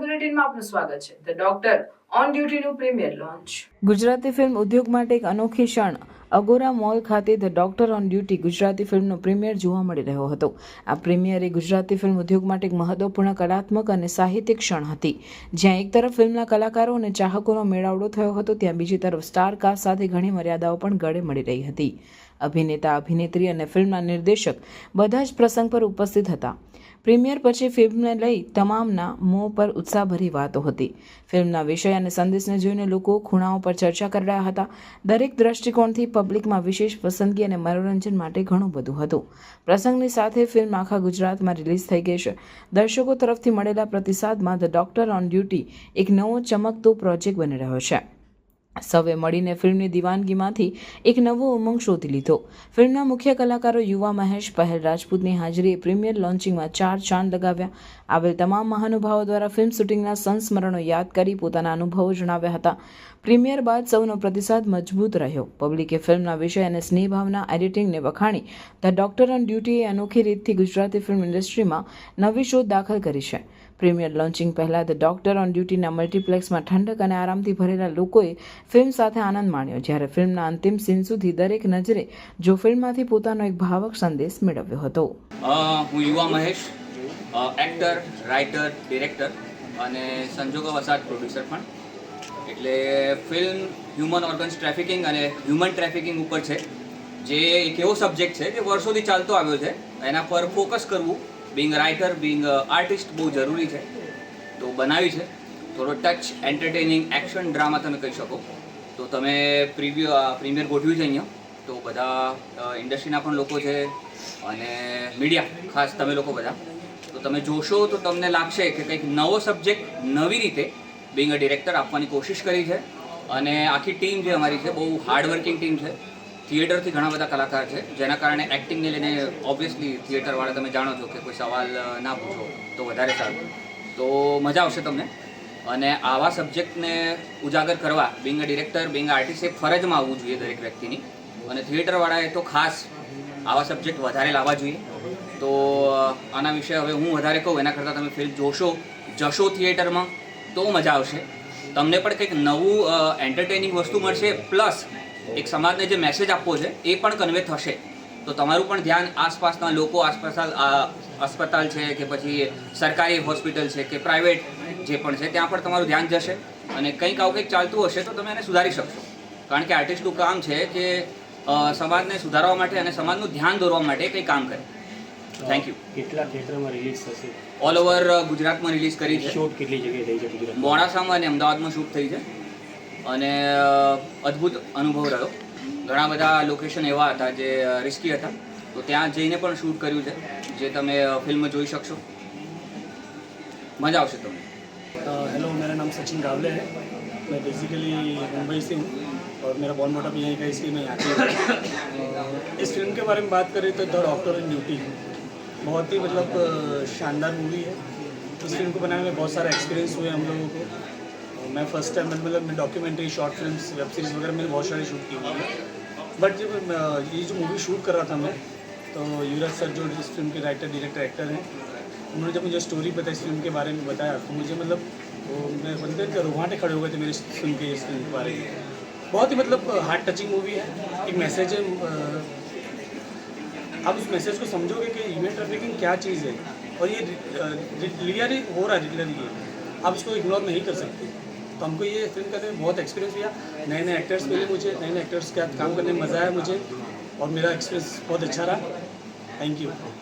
બુલેટિનમાં આપનું સ્વાગત છે. ધ ડોક્ટર ઓન ડ્યુટીનું પ્રીમિયર લોન્ચ ગુજરાતી ફિલ્મ ઉદ્યોગ માટે એક અનોખી ક્ષણ. અગોરા મોલ ખાતે the doctor on duty Gujarati ફિલ્મનો પ્રીમિયર જોવા મળી રહ્યો હતો. આ પ્રીમિયર એ ગુજરાતી ફિલ્મ ઉદ્યોગ માટે એક મહત્વપૂર્ણ કલાત્મક અને સાહિત્યિક ક્ષણ હતી. જ્યાં એક તરફ ફિલ્મના કલાકારો અને ચાહકોનો મેળાવડો થયો હતો, ત્યાં બીજી તરફ સ્ટાર કાસ્ટ સાથે ઘણી મર્યાદાઓ પણ ગળે મળી રહી હતી. અભિનેતા, અભિનેત્રી અને ફિલ્મના નિર્દેશક બધા જ પ્રસંગ પર ઉપસ્થિત હતા. પ્રીમિયર પછી ફિલ્મને લઈ તમામના મોં પર ઉત્સાહભરી વાતો હતી. ફિલ્મના વિષય અને સંદેશને જોઈને લોકો ખૂણાઓ પર ચર્ચા કરી રહ્યા હતા. દરેક દ્રષ્ટિકોણથી પબ્લિકમાં વિશેષ પસંદગી અને મનોરંજન માટે ઘણું બધું હતું. પ્રસંગની સાથે ફિલ્મ આખા ગુજરાતમાં રિલીઝ થઈ ગઈ છે. દર્શકો તરફથી મળેલા પ્રતિસાદમાં ધ ડોક્ટર ઓન ડ્યુટી એક નવો ચમકતો પ્રોજેક્ટ બની રહ્યો છે. સૌએ મળીને ફિલ્મની દિવાનગીમાંથી એક નવો ઉમંગ શોધી લીધો. ફિલ્મના મુખ્ય કલાકારો યુવા મહેશ પહેલ રાજપૂતની હાજરીએ પ્રીમિયર લોન્ચિંગમાં ચાર ચાંદ લગાવ્યા. આવેલ તમામ મહાનુભાવો દ્વારા ફિલ્મ શૂટિંગના સંસ્મરણો યાદ કરી પોતાના અનુભવો જણાવ્યા હતા. પ્રીમિયર બાદ સૌનો પ્રતિસાદ મજબૂત રહ્યો. પબ્લિકે ફિલ્મના વિષય અને સ્નેહભાવના એડિટિંગને વખાણી ધ ડોક્ટર ઓન ડ્યુટીએ અનોખી રીતથી ગુજરાતી ફિલ્મ ઇન્ડસ્ટ્રીમાં નવી શોધ દાખલ કરી છે. પ્રીમિયર લોન્ચિંગ પહેલાં ધ ડોક્ટર ઓન ડ્યુટીના મલ્ટીપ્લેક્સમાં ઠંડક અને આરામથી ભરેલા લોકોએ ફિલ્મ સાથે આનંદ માણ્યો, જ્યારે ફિલ્મના અંતિમ સીન સુધી દરેક નજરે જો ફિલ્મમાંથી પોતાનો એક ભાવક સંદેશ મેળવ્યો હતો. હું યુવા મહેશ એક્ટર રાઇટર ડિરેક્ટર અને સંજોગો વસાત પ્રોડ્યુસર પણ. એટલે ફિલ્મ હ્યુમન ઓર્ગન્સ ટ્રાફિકિંગ અને હ્યુમન ટ્રાફિકિંગ ઉપર છે. જે એક એવો સબ્જેક્ટ છે જે વર્ષોથી ચાલતો આવ્યો છે. એના પર ફોકસ કરવું બિંગ રાઇટર બિંગ આર્ટિસ્ટ બહુ જરૂરી છે. તો બનાવી છે. થોડો ટચ એન્ટરટેનિંગ એક્શન ડ્રામા તમે કહી શકો. તો તમે પ્રિવ્યુ પ્રીમિયર ગોઠવ્યું છે અહીંયા. તો બધા ઇન્ડસ્ટ્રીના પણ લોકો છે અને મીડિયા ખાસ તમે લોકો બધા. તો તમે જોશો તો તમને લાગશે કે કંઈક નવો સબ્જેક્ટ નવી રીતે બિંગ અ ડિરેક્ટર આપવાની કોશિશ કરી છે. અને આખી ટીમ જે અમારી છે, બહુ હાર્ડવર્કિંગ ટીમ છે. થિયેટરથી ઘણા બધા કલાકાર છે, જેના કારણે એક્ટિંગને લઈને ઓબ્વિયસલી થિયેટરવાળા તમે જાણો છો કે કોઈ સવાલ ના પૂછો તો વધારે સારું. તો મજા આવશે તમને. અને આવા સબ્જેક્ટને ઉજાગર કરવા being a director being artist એ ફરજમાં આવવું જોઈએ દરેક વ્યક્તિની. અને થિયેટરવાળાએ તો ખાસ આવા સબ્જેક્ટ વધારે લાવવા જોઈએ. તો આના વિશે હવે હું વધારે કહું, એના કરતાં તમે ફિલ્મ જોશો, જશો થિયેટરમાં, તો મજા આવશે. તમને પણ કંઈક નવું એન્ટરટેનિંગ વસ્તુ મળશે પ્લસ એક સમાજને જે મેસેજ આપવો છે એ પણ કન્વે થશે. તો તમારું પણ ધ્યાન આસપાસના લોકો આસપાસ અસ્પતાલ છે કે પછી સરકારી હોસ્પિટલ છે કે પ્રાઇવેટ જે પણ છે ત્યાં પણ તમારું ધ્યાન જશે અને કંઈક આવું કંઈક ચાલતું હશે તો તમે એને સુધારી શકશો. કારણ કે આર્ટિસ્ટનું કામ છે કે સમાજને સુધારવા માટે અને સમાજનું ધ્યાન દોરવા માટે કંઈ કામ કરે. થેન્ક યુ કેટલા થિયેટરમાં રિલીઝ થશે? ઓલ ઓવર ગુજરાતમાં રિલીઝ કરી છે. શૂટ કેટલી જગ્યાએ થઈ છે ગુજરાત મોડાસામાં અને અમદાવાદમાં શૂટ થઈ છે. અને અ, અદ્ભુત અનુભવ રહ્યો ઘણા બધા લોકેશન એવા હતા જે રિસ્કી હતા તો ત્યાં જઈને પણ શૂટ કર્યું છે જે તમે ફિલ્મ જોઈ શકશો મજા આવશે તમને हेलो मेरा नाम सचिन रावले है मैं बेसिकली मुंबई से हूँ और मेरा बॉर्न मोटा भी यहीं का है, इसलिए मैं यहाँ पे हूँ इस फिल्म के बारे में बात करें तो द डॉक्टर इन ड्यूटी बहुत ही मतलब अ, शानदार मूवी है इस फिल्म को बनाने में बहुत सारा एक्सपीरियंस हुआ है हम लोगों को और मैं फ़र्स्ट टाइम मैंने मतलब मैं documentary short film web series वगैरह मैंने बहुत सारे शूट की हुई है। बट जब ये जो मूवी शूट कर रहा था मैं तो युवराज सर जो इस फ़िल्म के राइटर डायरेक्टर एक्टर हैं, उन्होंने जब मुझे स्टोरी बताई इस फ़िल्म के बारे में बताया तो मुझे मतलब वो मैं बनते हैं रोहाटे खड़े हो गए थे मेरे फ़िल्म के, इस फ़िल्म के बारे में। बहुत ही मतलब हार्ट टचिंग मूवी है। एक मैसेज है आप उस मैसेज को समझोगे कि ह्यूमन ट्रैफिकिंग क्या चीज़ है। और ये रियली हो रहा है रियली ये। आप इसको इग्नोर नहीं कर सकते। तो हमको ये फिल्म करने में बहुत एक्सपीरियंस हुआ नए नए एक्टर्स मिले मुझे नए नए एक्टर्स के साथ काम करने में मज़ा आया मुझे और मेरा एक्सपीरियंस बहुत अच्छा रहा थैंक यू